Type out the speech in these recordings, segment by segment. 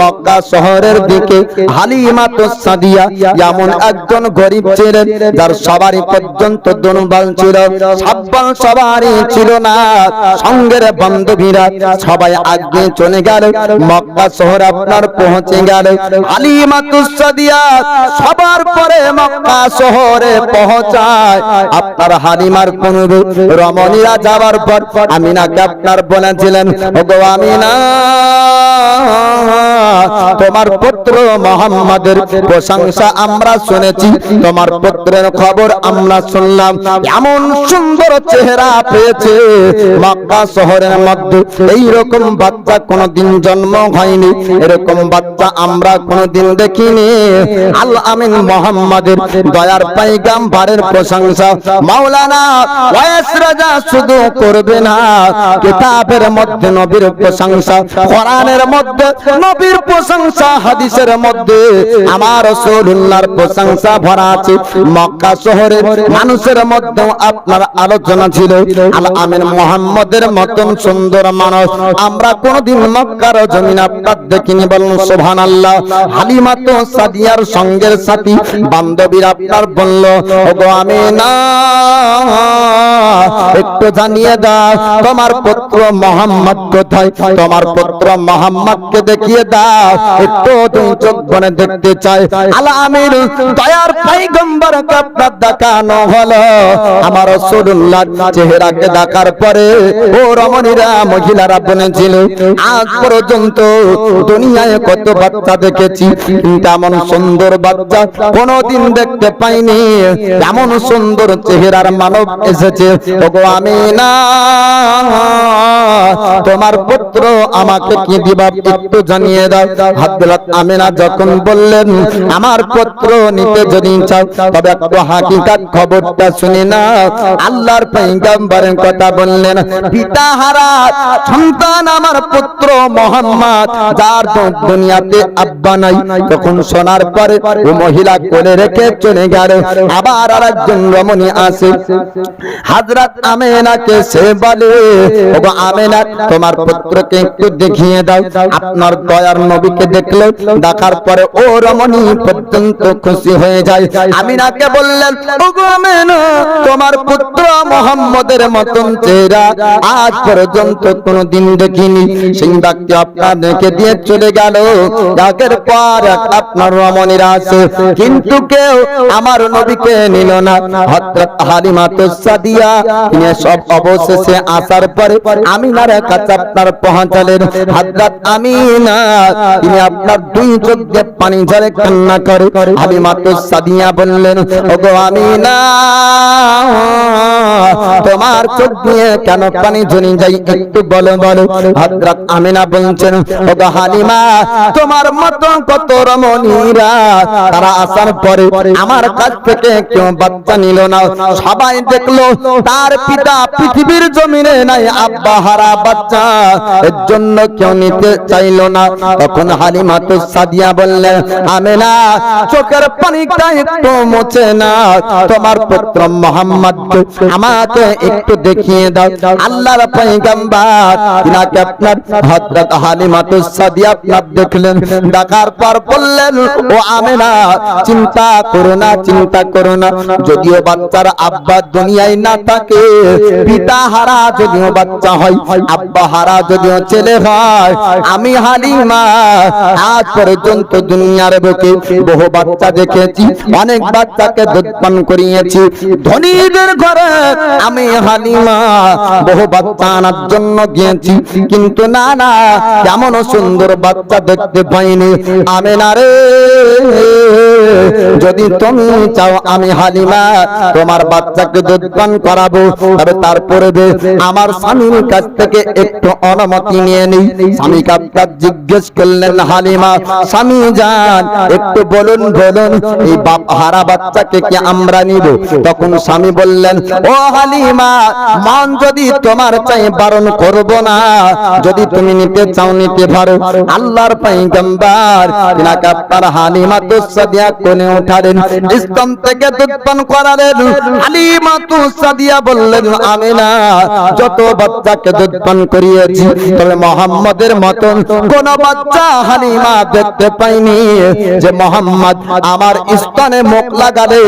মক্কা শহরের দিকে হালিমা তো সাদিয়া, এমন একজন গরিব ছিলেন যার সবারই পর্যন্ত দনুবাল ছিল, সাব্বাল সবারই ছিল না। সঙ্গের বান্ধবীরা সবাই আগে চলে গেল, মক্কা শহর আপনার পৌঁছে গেল। হালিমা তো সাদিয়া সবার পরে মক্কা শহরে পৌঁছায়। আপনার হালিমার কোন রমণীরা যাওয়ার পর আমিনাকে আপনার বলেছিলেন, ওগো আমিনা তোমার পুত্র মোহাম্মদের প্রশংসা আমরা শুনেছি, তোমার পুত্রের খবর আমরা শুনলাম। এমন সুন্দর চেহারা পেয়েছে, মক্কা শহরের মধ্যে। এইরকম বাচ্চা কোনোদিন জন্ম হয়নি, এরকম বাচ্চা আমরা কোনোদিন দেখিনি। আল আমিন মোহাম্মদের দয়ার পাইগাম্বারের প্রশংসা। মাওলানা ওয়াইস রাজা শুধু করবে না, কিতাবের মধ্যে নবীর প্রশংসা, কোরআনের মধ্যে নবীর প্রশংসা, হাদিসের মধ্যে আমার রাসূলুল্লাহর প্রশংসা ভরা আছে। মক্কা শহরের মানুষের মধ্যে আপনার আলোচনা ছিল। আল আমিন মোহাম্মদের মতন সুন্দর মানুষ। আমরা কোনদিন মক্কার জমিন আপনার দেখিনি বলুন সুবহানাল্লাহ। হালিমা তো সাদিয়ার সঙ্গের সাথী। বান্ধবীর আপনার বলল ওগো আমিনা একটু জানিয়ে দাও, তোমার পুত্র মোহাম্মদ কোথায়? তোমার পুত্র মোহাম্মদকে দেখিয়ে দাও, একটু দুই চোখ বনে দেখতে চাই। আলা আমির দয়ার পয়গম্বর আপনার দেখানো হলো। আমার রাসূলুল্লাহ চেহারাকে দেখার পরে, ও রমণীরা, মহিলারা বলেছিল, আজ পর্যন্ত দুনিয়ায় কত বাচ্চা দেখেছি। কিন্তু সুন্দর বাচ্চা কোনোদিন দেখতে পাইনি। এমন সুন্দর চেহারার মানব এসেছে। তোমার পুত্র আমাকে কি দিবা একটু জানিয়ে দাও। হাতলাত আমিনা যখন বললেন, আমার পুত্র নিতে যদি চাও, তবে একটু হাকিকাত খবরটা শুনি না আল্লাহর পয়গম্বরের কথা বললেন, পিতা হারা, সন্তান আমার পুত্র মোহাম্মদ, যার দুনিয়াতে আব্বা নাই। তখন শোনার পরে ও মহিলা কোলে রেখে চলে গেল। আবার আরেকজন রমণী আসে। তোমার পুত্রকে একটু দেখিয়ে দাও। আপনার দয়ার নবীকে দেখল দেখার পরে ও রমণী খুশি হয়ে যায়। আমিনাকে বললেন তোমার পুত্র মোহাম্মদের মতন চেহারা আজ পর্যন্ত কোনোদিন দেখিনি। সেই ব্যক্তি আপনার দিয়ে চলে গেল। আগের পর আপনার রমণীরা আছে কিন্তু কেউ আমার নবীকে নিল না। হযরত হালিমা তো সাদিয়া তিনি সব অবশেষে আসার পরে আমিনার কাছে আপনার পৌঁছালেন হযরত আমিনা, তিনি আপনার দুই চোখ দিয়ে পানি ঝরে কান্না করে। আমি তো সাদিয়া বললেন, ওগো আমিনা তোমার চোখ দিয়ে কেন পানি ঝরে যাই একটু বলো বলো। হযরত আমিনা বলছেন, ওগো হালিমা, তোমার মতো কত রমণীরা, তারা আসার পরে আমার কাছ থেকে কেউ বাচ্চা নিল না। সবাই দেখল, তার পিতা পৃথিবীর জমিনে নাই, আব্বা হারা বাচ্চা, এর জন্য কেউ নিতে চাইলো না। তখন হালিমা তো সাদিয়া বললেন, আমেনা, চোখের পানিটা একটু মুছে না তোমার পুত্র মোহাম্মদ আমাকে একটু দেখিয়ে দাও। আল্লাহর পয়গম্বর তিনাকে আপনার হযরত হালিমা তো সাদিয়া আপনার দেখলেন। দেখার পর বললেন, ও আমেনা, চিন্তা করো না, চিন্তা করো না। যদিও বাচ্চার আব্বা দুনিয়ায় না থাকে, পিতা হারা যদিও বাচ্চা হয়, আব্বা হারা যদিও ছেলে হয়। আমি হালিমা, আজ পর্যন্ত দুনিয়ার বুকে বহু বাচ্চা দেখেছি, অনেক বাচ্চাকে দুধ পান করিয়েছি। ধনীদের ঘরে আমি হালিমা, বহু বাচ্চা আনার জন্য গিয়েছি। কিন্তু না না এমন সুন্দর বাচ্চা দেখতে পাইনি। আমি না রে। যদি তুমি চাও আমি হালিমা, তোমার বাচ্চাকে দুধ পান করাবো, তবে তারপরে দে আমার স্বামীর কাছ থেকে একটু অনুমতি নিয়ে নিই। স্বামী কাপকাপ জিজ্ঞেস করলেন, হালিমা, স্বামী যান, একটু বলুন বলুন, এই বাপ হারা বাচ্চাকে কি আমরা নিব? তখন স্বামী বললেন, ও হালিমা, মন যদি তোমার চাই বারণ করব না, যদি তুমি নিতে চাও, নিতে পারো। আল্লাহর পয়গম্বর, তিনাকে আপনার হালিমা তো স্তন থেকে সাদিয়া বললেন, আমিনা, যত বাচ্চাকে করিয়েছি তবে মোহাম্মদের মতন কোন বাচ্চা হালিমা দেখতে পাইনি যে মোহাম্মদ আমার স্তনে মুখ লাগালে,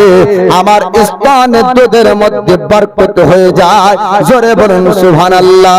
আমার স্তনের দুধের মধ্যে বরকত হয়ে যায়। জোরে বলুন, সুবহানাল্লাহ।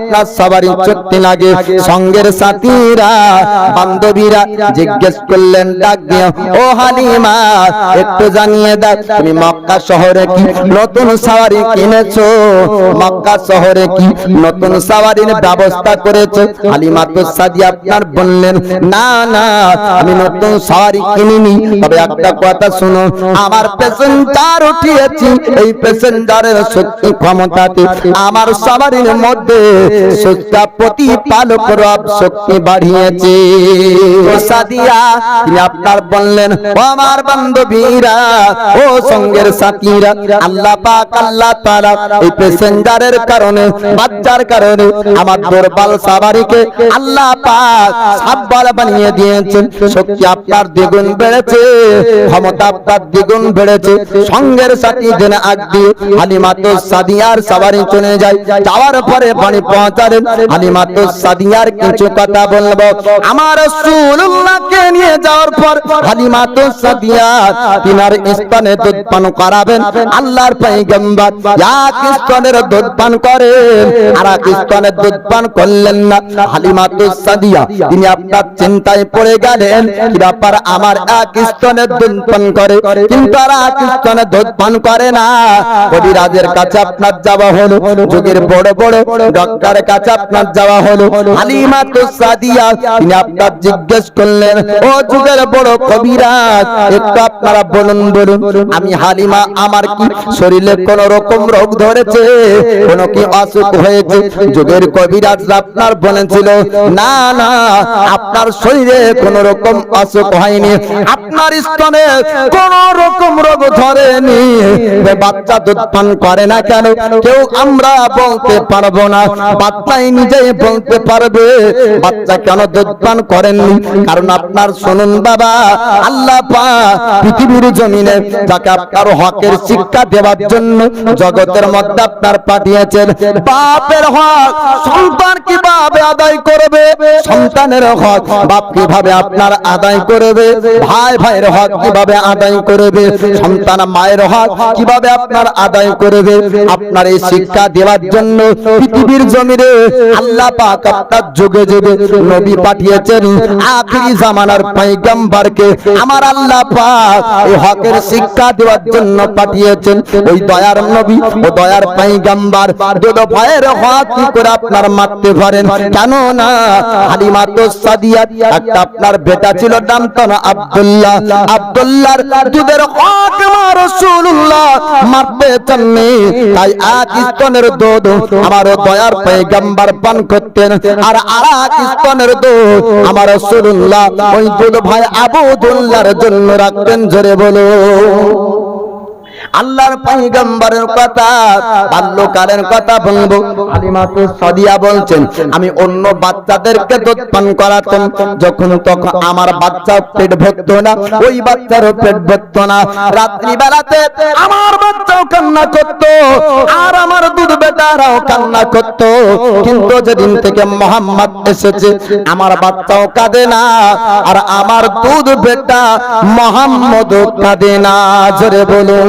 আপনার সবারই চলতে লাগে সঙ্গের সাথীরা, বান্ধবীরা জিজ্ঞেস করলেন, ডাক দিয়ে, ও হালিমা, একটু জানিয়ে দাও, তুমি মক্কা শহরে কি নতুন সাওয়ারি কিনেছো? মক্কা শহরে কি নতুন সাওয়ারির ব্যবস্থা করেছ? হালিমা তো সাদি আপনার বললেন, না না, আমি নতুন সাওয়ারি কিনিনি। তবে একটা কথা শুনো, আমার প্যাসেঞ্জার উঠিয়েছি। এই প্যাসেঞ্জারের শক্তি ক্ষমতাতে আমার সাওয়ারির মধ্যে সুস্থা প্রতিপালক রব শক্তি বাড়িয়েছে ও সাদিয়া তিনি আপনার বললেন, ও আমার বান্ধবীরা, ও সঙ্গের সাথীরা, আল্লাহ পাক, আল্লাহ তাআলা এই প্যাসেঞ্জারের কারণে, বাচ্চার কারণে আমার দুর্বল সাবারিকে আল্লাহ পাক সাব্বাল বানিয়ে দিয়েছেন। শক্তি আপনার দ্বিগুণ বেড়েছে, ক্ষমতা আপনার দ্বিগুণ বেড়েছে। সঙ্গের সাথী দিনে আগ দিয়ে হালিমা তো সাদিয়ার সাবারি চলে যায়। যাওয়ার পরে বাড়ি পৌঁছালেন। হালিমা তো সাদিয়ার কিছু কথা বলব। আমার রাসূলুল্লাহকে নিয়ে যাওয়ার পর হালিমা তো সাদিয়া তিনার স্থানে দুধ পান করাবেন। আল্লাহর পয়গম্বর এক স্তনের দুধ পান করেন। আর এক স্তনের দুধ পান করলেন না। হালিমা তো সাদিয়া, তিনি আপনার চিন্তায় পড়ে গেলেন, কি ব্যাপার আমার এক স্তনের দুধ পান করে? কিন্তু আর এক স্তনের দুধ পান করে না। কবিরাজের কাছে আপনার যাওয়া হলো, যুগের বড় বড় ডক্টরের কাছে আপনার যাওয়া হলো। হালিমা তো সাদিয়া, তিনি আপনার জিজ্ঞেস করলেন, ও যুগের বড় কবিরাজ, একটু আপনারা বলুন বলুন, আমি হালিমা, আমার কি শরীরে কোন রকম রোগ ধরেছে? কোন কি অসুখ হয়েছে? যুগের কবিরাজ আপনার বলেছিল, না না, আপনার শরীরে কোন রকম অসুখ হয়নি, আপনার স্তনে কোন রকম রোগ ধরেনি। বাচ্চা দুধ পান করে না কেন? কেউ আমরা বলতে পারব না, বাচ্চাই নিজেই বলতে পারবে, বাচ্চা কেন দুধ পান করেননি? কারণ আপনার শুনুন বাবা, আল্লাহ পাক পৃথিবীর জমিনে যাকে আপনার হকের শিক্ষা দেওয়ার জন্য জগতের মধ্যে আপনার পাঠিয়েছেন। বাপের হক সন্তান কীভাবে আদায় করবে? সন্তানের হক বাপ কীভাবে আপনার আদায় করবে? ভাই ভাইয়ের হক কীভাবে আদায় করবে? সন্তান মায়ের হক কীভাবে আপনার আদায় করবে? আপনার এই শিক্ষা দেওয়ার জন্য পৃথিবীর জমিনে আল্লাহ পাক আপনার যুগে যুগে নবী পাঠিয়েছেন। আখিরি জামানার পয়গম্বরকে আমার আল্লাহ পাক এই হকের শিক্ষা দেওয়ার জন্য পাঠিয়েছেন। ওই দয়ার নবী ও দয়ার পয়গম্বর। দুটো ভয়ের হক কি করে আপনার মারতে পারেন? কেন না হালিমা তো সাদিয়া একটা আপনার বেটা ছিল নাম তো না আব্দুল্লাহ। আব্দুল্লাহর দুধের হক আমার রাসূলুল্লাহ মারতে চাননি। তাই এক স্তনের দুধ আমার দয়ার পয়গম্বর পান করতেন। আর আর স্তনের দুধ আমার রাসূলুল্লাহ ওই দুধ ভাই আবুদুল্লাহর জন্য রাখতেন জোরে বলো। আল্লাহর পয়গম্বরের কথা, বাল্যকালের কথা বলব। হালিমা তো সাদিয়া বলছেন, আমি অন্য বাচ্চাদেরকে দুধ পান করাতাম, যখন তখন আমার বাচ্চা পেট ভরতো না, ওই বাচ্চারও পেট ভরতো না। রাত্রি বেলাতে আমার বাচ্চাও কান্না করত, আর আমার দুধ বেটারাও কান্না করত। কিন্তু যেদিন থেকে মোহাম্মদ এসেছে, আমার বাচ্চাও কাঁদে না, আর আমার দুধ বেটা মোহাম্মদ কাঁদে না। জোরে বলুন।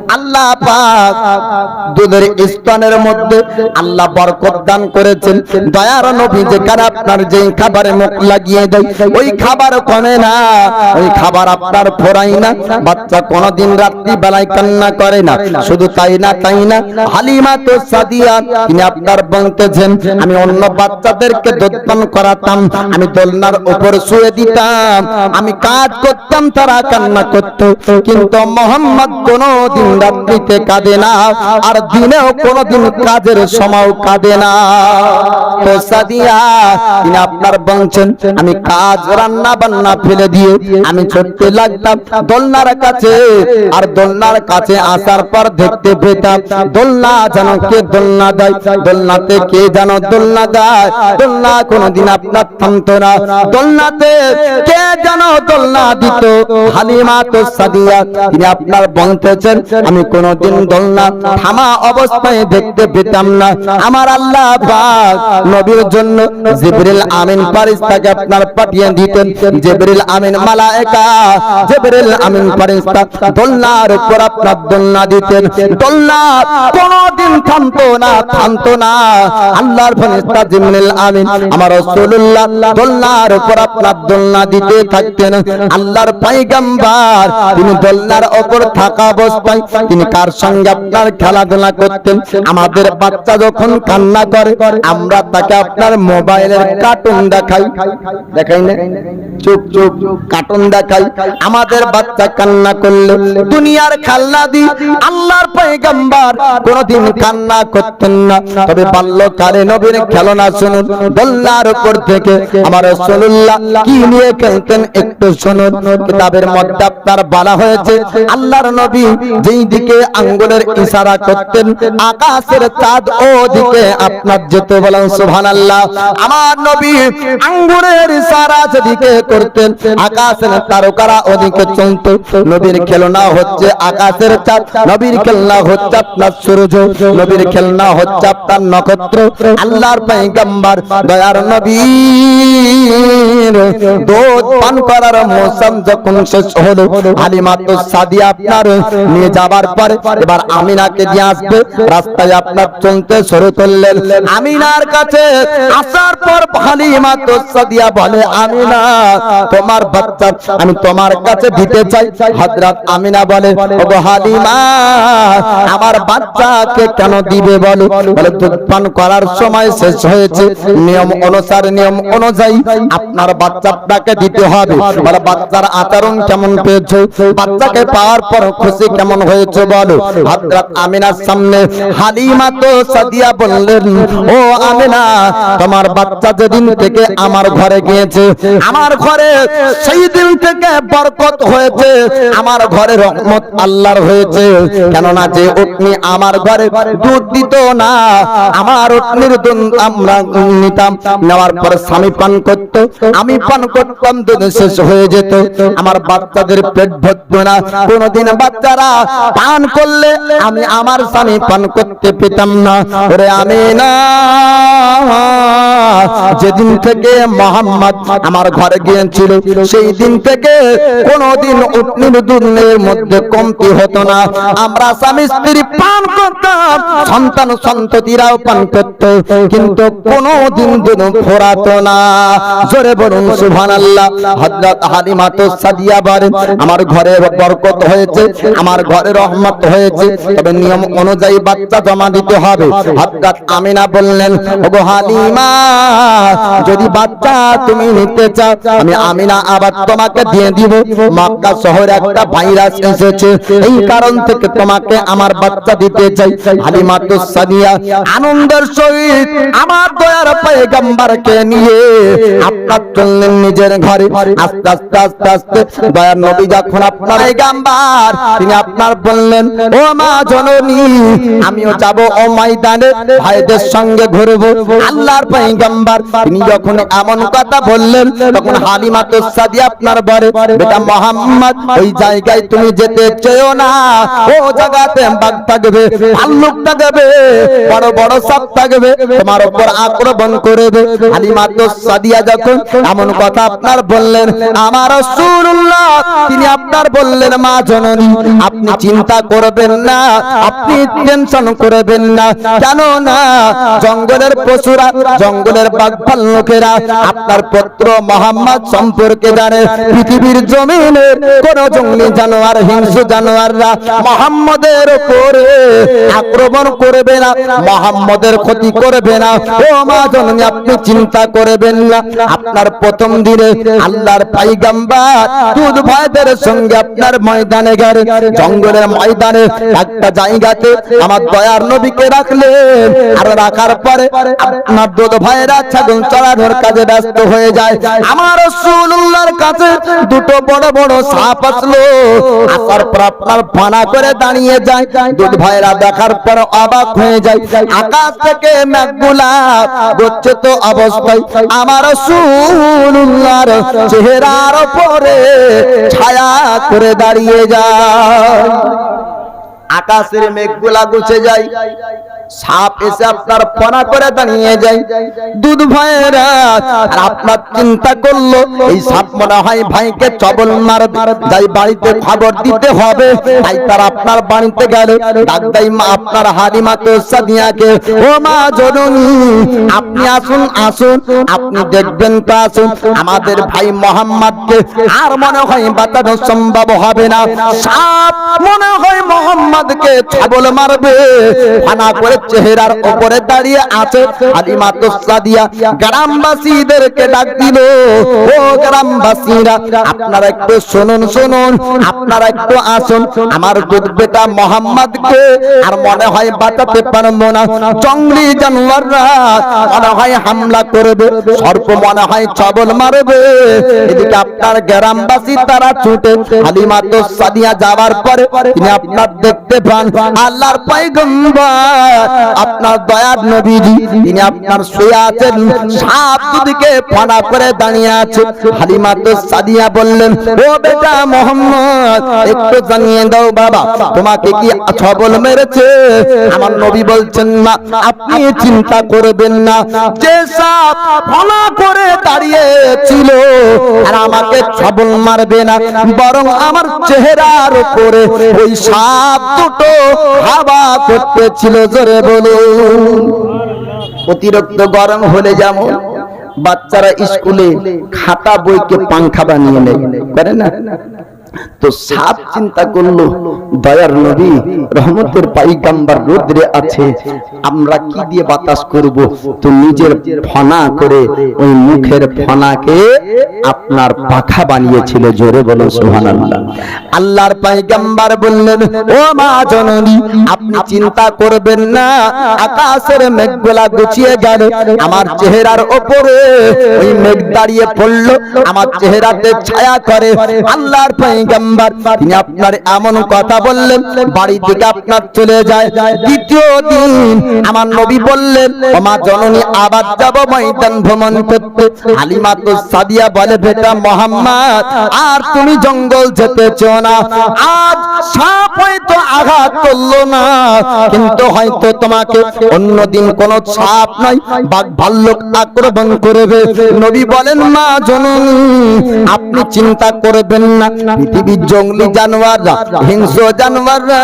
আল্লাহ পাক দুধের স্তনের মধ্যে আল্লাহ বরকত দান করেছেন। দয়ার নবী যেখানে আপনার যে খাবারে মুখ লাগিয়ে দেয়, ওই খাবার কমে না, ওই খাবার আপনার ফোরাই না, বাচ্চা কোনোদিন রাত্রি বেলায় কান্না করে না, শুধু তাই না তাই না। হালিমা তো সাদিয়া, তিনি আপনার বলতেছেন আমি অন্য বাচ্চাদেরকে দোদপান করাতাম, আমি দোলনার উপর শুয়ে দিতাম, আমি কাজ করতাম, তারা কান্না করত। কিন্তু মোহাম্মদ কোনো দিন রাত্রিতে কাঁদে না, আর দিনেও কোনোদিন কাজের সময় কাঁদে না। তো সাদিয়া, তিনি আপনার বলছেন আমি কাজ, রান্না বান্না ফেলে দিয়ে আমি ছুটতে লাগতাম দোলনার কাছে, আর দোলনার কাছে আসার পর দেখতে পেতাম দোলনা যেন কে দোলনা দেয়, দোলনাতে কে যেন দোলনা দেয়, দোলনা কোনোদিন আপনার থামতো না। দোলনাতে কে যেন দোলনা দিত, হালিমা তো সাদিয়া, তিনি আপনার বলতেছেন আমি কোনোদিন দোলনা থামা অবস্থায় দেখতে পেতাম না। আমার আল্লাহ নবীর জন্য জিবরিল আমিন ফারিস্তাকে আপনার পাঠিয়ে দিতেন। জিবরিল আমিন একা জিবরিল আমিন ফারিস্তা দোলনার উপর আপনার দোলনা দিতেন। দোলনা কোনদিন থামতো না থামতো না। আল্লাহর ফারিস্তা জিবরিল আমিন, আমার রাসূলুল্লাহ দোলনার উপর আপনার দোলনা দিতে থাকতেন। আল্লাহর পয়গম্বর তিনি দোলনার উপর থাকা অবস্থায় তিনি কার সঙ্গে আপনার খেলাধুলা করতেন? আমাদের বাচ্চা যখন কান্না করে, আমরা তাকে আপনার মোবাইলের কার্টুন দেখাই। দেখাই না? চুপ চুপ কার্টুন দেখাই। আমাদের বাচ্চা কান্না করলে, দুনিয়ার খেলনা দি, আল্লাহর পয়গম্বর কোনদিন কান্না করতেন না। তবে বাল্যকালে নবীর খেলনা শুনুন দোল্লার উপর থেকে। আমার রাসূলুল্লাহ কি নিয়ে খেলতেন একটু শুনুন। কিতাবের মধ্যে আপনার বলা হয়েছে, আল্লাহর নবী যেই দিকে আঙ্গুলের ইশারা করতেন, আকাশের চাঁদ ও দিকে আপনার যেত বলেন, সুবহানাল্লাহ। আমার নবী আঙ্গুলের ইশারা যেদিকে করতেন, আকাশের তারকারা ওদিকে চলত। নবীর খেলনা হচ্ছে আকাশের চাঁদ, নবীর খেলনা হচ্ছে আপনার সূর্য। নবীর খেলনা হচ্ছে আপনার নক্ষত্র আল্লাহর পয়গম্বর দয়ার নবীর দুধ পান করার মৌসুম যখন শেষ হলো, হালিমা তো সাদিয়া আপনার নিয়ে যাবার এবার আমিনাকে দিয়ে আসবে, রাস্তায় আপনার চলতে শুরু করলেন। আমিনার কাছে আসার পর হালিমা তো সাদিয়া বলে, আমিনা, তোমার বাচ্চা আমি তোমার কাছে দিতে চাই। হযরত আমিনা বলে হালিমা, আমার বাচ্চাকে কেন দিবে বলো? বলে, দুধ পান করার সময় শেষ হয়েছে। নিয়ম অনুসারে, নিয়ম অনুযায়ী আপনার বাচ্চাটাকে দিতে হবে। বলে, বাচ্চার আচরণ কেমন পেয়েছ? বাচ্চাকে পাওয়ার পর খুশি কেমন হয়েছে বলো। হযরত আমিনার সামনে হালিমা তো সাদিয়া বললেন, ও আমিনা, তোমার বাচ্চা যেদিন থেকে আমার ঘরে গিয়েছে, আমার ঘরে সেই দিন থেকে বরকত হয়েছে, আমার ঘরে রহমত আল্লাহর হয়েছে। কেননা যে উটনি আমার ঘরে দুধ দিত না, আমার উটনির দুধ আমরা নিতাম। নেওয়ার পর স্বামী পান করত আমি পান করতাম দুধ শেষ হয়ে যেত। আমার বাচ্চাদের পেট ভরত না। কোনদিন বাচ্চারা পান করলে আমি আমার স্বামী পান করতে পেতাম না। ওরে আমি না যেদিন থেকে মোহাম্মদ আমার ঘরে গিয়েছিল সেই দিন থেকে কোনদিন উটনির দুধের মধ্যে কমতি হতো না। আমরা স্বামী স্ত্রী পান করতাম, সন্তান সন্ততিরাও পান করত, কিন্তু কোনদিন দুধ ফোরাতো না। জোরে বলুন সুবহানাল্লাহ। হযরত হালিমা তো সাদিয়া বলেন আমার ঘরে বরকত হয়েছে, আমার ঘরে রহমত হয়েছে, তবে নিয়ম অনুযায়ী বাচ্চা জমা দিতে হবে। হযরত আমিনা বললেন, ওগো হালিমা, যদি বাচ্চা তুমি নিতে চাও, আমি আমিনা আবার তোমাকে দিয়ে দিব। মক্কা শহরে একটা ভাইরাস এসেছে, এই কারণ থেকে তোমাকে আমার বাচ্চা দিতে চাই। হালিমা তো সাদিয়া আনন্দের সহিত আমার দয়ার পয়গম্বরকে নিয়ে আপনার চললেন নিজের ঘরে। আস্তে আস্তে আস্তে আস্তে দয়ার নবী যখন আপনার পয়গম্বর, তিনি আপনার বললেন, ও মা জননী, আমিও যাব ও ময়দানে, ভাইদের সঙ্গে ঘুরবো। আল্লাহর পয়গম্বর, তিনি যখন এমন কথা বললেন, তখন হালিমা তো সাদিয়া আপনার বলে বেটা মোহাম্মদ, ওই জায়গায় তুমি যেতে চেয়েও না। ও জায়গাতে বাঘ থাকবে, ভাল্লুক থাকবে, বড় বড় সাপ থাকবে, তোমার উপর আক্রমণ করবে। হালিমা তো সাদিয়া যখন এমন কথা আপনার বললেন। আমার তিনি আপনার বললেন, মা জননী, আপনি চিন্তা করবেন না, আপনি টেনশন করবেন না। কেন না জঙ্গলের পশুরা, জঙ্গলের বাগফাল লোকেরা আপনার পুত্র মোহাম্মদ সম্পর্কে জানে। পৃথিবীর জমিনে কোন জঙ্গলি জানোয়ার, হিংস্র জানোয়াররা মোহাম্মদের উপরে আক্রমণ করবে না, মোহাম্মদের ক্ষতি করবে না। ও মা জননী, আপনি চিন্তা করবেন না। আপনার প্রথম দিনে আল্লাহর পাইগাম্বার দুধ ভাইদের সঙ্গে আপনার ময়দানে গেলে। জঙ্গলের ময়দানে একটা জায়গাতে আমার দয়ার নবীকে রাখলেন। আর রাখার পরে আপনার দুধ ভাইরা ছাগল চড়ানোর কাজে ব্যস্ত হয়ে যায়। আমার রাসূলুল্লাহর কাছে দুটো বড় বড় সাপ আসলো। আসার পর আপনার ফানা করে দাঁড়িয়ে যায়। দুধ ভাইরা দেখার পর অবাক হয়ে যায়। আকাশ থেকে মেঘগুলা তো অবস্থায়। আমার রাসূলুল্লাহর চেহারার পরে ছায়া করে দাঁড়িয়ে যায়। আকাশের মেঘগুলা গুছে যায়। সাপ এসে আপনার ফনা করে দাঁড়িয়ে যায়। দুধ ভাইয়েরা আর আপনার চিন্তা করল এই সাপ মনে হয় ভাইকে চবল মারবে যাই বাড়িতে খবর দিতে হবে। তাই তার আপনার বাড়িতে গেলে। ডাকদাই মা আপনার হালিমা তো সাদিয়াকে। ও মা জননী আপনি আসুন আসুন আপনি দেখবেন তো আসুন আমাদের ভাই মোহাম্মদকে। আর মনে হয় বাঁচানো সম্ভব হবে না। সাপ মনে হয় মোহাম্মদকে ছাগল মারবে। ফানা করে চেহারার উপরে দাঁড়িয়ে আছে হালিমা তো সাদিয়া গ্রামবাসীদেরকে ডাক দিল, ও গ্রামবাসীরা, আপনারা একটু শুনুন শুনুন, আপনারা একটু আসুন। আমার দুধ বেটা মোহাম্মদকে আর মনে হয় বাঁচাতে পারব না। জঙ্গলি জানোয়াররা মনে হয় হামলা করবে, সর্প মনে হয় ছবল মারবে। এদিকে আপনার গ্রামবাসী তারা ছুটে, হালিমা তো সাদিয়া যাওয়ার পরে তিনি আপনার দেখতে পান, আল্লাহর পয়গম্বর আপনার দয়ার নবীজি, তিনি আপনার শুয়ে আছেন। সাপ দুদিকে ফানা করে দাঁড়িয়ে আছে। হালিমা তো সাদিয়া বললেন, ও বেটা মোহাম্মদ, একটু জানিয়ে দাও বাবা, তোমাকে কি ছবল মেরেছে? আমার নবী বলছেন, না, আপনি চিন্তা করবেন না। যে সাপ ফানা করে দাঁড়িয়ে ছিল, আর আমাকে ছবল মারবে না, বরং আমার চেহারার উপরে ওই সাপ দুটো হাওয়া করতেছিল জোরে। বলুন। অতিরিক্ত গরম হলে যাব বাচ্চারা স্কুলে খাতা বইকে পাংখা বানিয়ে নেয়। করে না? তো সাপ চিন্তা করল, দয়ার নবী, রহমতের পাইগাম্বার রোদ্রে আছে, আমরা কি দিয়ে বাতাস করব? তো নিজের ফনা করে ওই মুখের ফনাকে আপনার পাখা বানিয়েছিল, জোরে বলো, সুবহানাল্লাহ। আল্লাহর পাইগাম্বার বললেন, ও মা জননী, আপনি চিন্তা করবেন না, আকাশের মেঘগুলা গুছিয়ে গেল, আমার চেহারার ওপরে ওই মেঘ দাঁড়িয়ে পড়ল, আমার চেহারাতে ছায়া করে, আল্লাহর পাইগাম্বার তিনি আপনার এমন কথা বললেন, বাড়ি থেকে আপনার চলে যায়। দ্বিতীয় দিন আমার নবী বললেন মা জননী, আবার যাব ময়দান ভ্রমণ করতে? হালিমা তো সাদিয়া বলে, বেটা মোহাম্মদ, আর তুমি জঙ্গল যেতেছ না। আজ সাপ হয়তো আঘাত করল না, কিন্তু হয়তো তোমাকে অন্যদিন কোন সাপ নাই, বাঘ, ভাল্লুক আক্রমণ করবে। নবী বলেন, মা জননী, আপনি চিন্তা করবেন না পৃথিবীর জঙ্গলি জানোয়াররা, হিংস্র জানোয়াররা,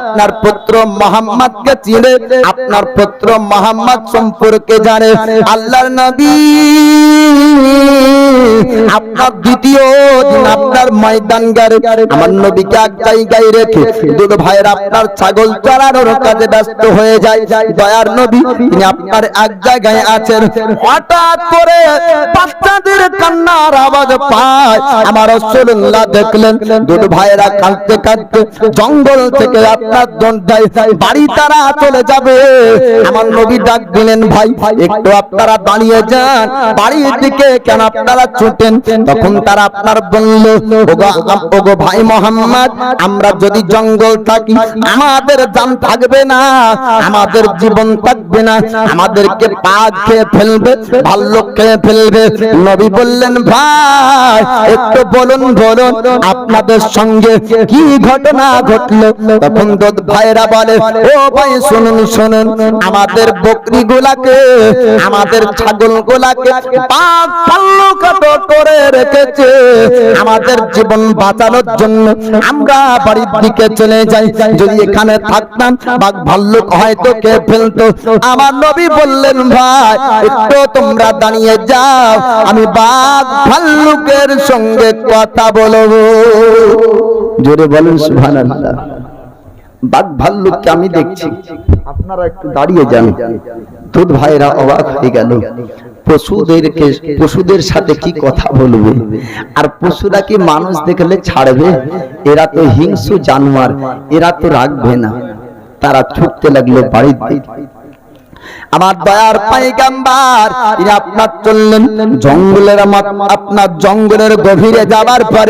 আপনার পুত্র মোহাম্মদকে চিনে, আপনার পুত্র মোহাম্মদ সম্পর্কে জানে। আল্লাহর নবী আপনার দ্বিতীয় দিন আপনার ময়দান গারে আমার নবীকে এক জায়গায় রেখে দুধ ভাইয়ের আপনার ছাগল চড়ানোর কাজে ব্যস্ত হয়ে যায়। দয়ার নবী, তিনি আপনার এক জায়গায় আছেন। হঠাৎ করে বাচ্চাদের কান্নার আওয়াজ পায়। আমার রসুল্লাহ দেখলেন, দুধ ভাইয়েরা কাঁদতে কাঁদতে জঙ্গল থেকে আপনার দণ্ডায় বাড়ি তারা চলে যাবে। আমার নবী ডাক দিলেন, ভাই, একটু আপনারা দাঁড়িয়ে যান। বাড়ির দিকে কেন আপনারা ছুটেন তখন তারা আপনার বলল ওগো ভাই মোহাম্মদ আমরা যদি জঙ্গল থাকি আমাদের জান থাকবে না আমাদের জীবন থাকবে না আমাদেরকে পাক খেয়ে ফেলবে ভাল্লুক খেয়ে ফেলবে। নবী বললেন ভাই একটু বলুন বলুন আপনাদের সঙ্গে কি ঘটনা ঘটলো? তখন দুধ ভাইরা বলে ও ভাই শুনুন শুনুন আমাদের বকরি গুলাকে আমাদের ছাগল গুলাকে পাক ভাল্লুক করে রেখেছে। আমাদের জীবন বাঁচানোর জন্য আমরা বাড়ির দিকে চলে যাই। যদি এখানে থাকতাম, বাঘ ভাল্লুক হয়তো কে আমার নবী বললেন, ভাই, একটু তোমরা দাঁড়িয়ে যাও। আমি বাঘ ভাল্লুকের সঙ্গে কথা বলব। জোরে বলেন, সুবহানাল্লাহ। বাঘ ভাল্লুককে আমি দেখছি। আপনারা একটু দাঁড়িয়ে যান। দুধ ভাইরা অবাক হয়ে গেল। পশুদেরকে পশুদের সাথে কি কথা বলবে? আর পশুরা কি মানুষ দেখলে ছাড়বে? এরা তো হিংসু জানোয়ার, এরা তো রাখবে না। তারা ছুটতে লাগল বাড়ির দিকে। আমার দয়ার পাইগাম্বার, তিনি আপনার চললেন জঙ্গলের আমার আপনার জঙ্গলের গভীরে যাবার পরে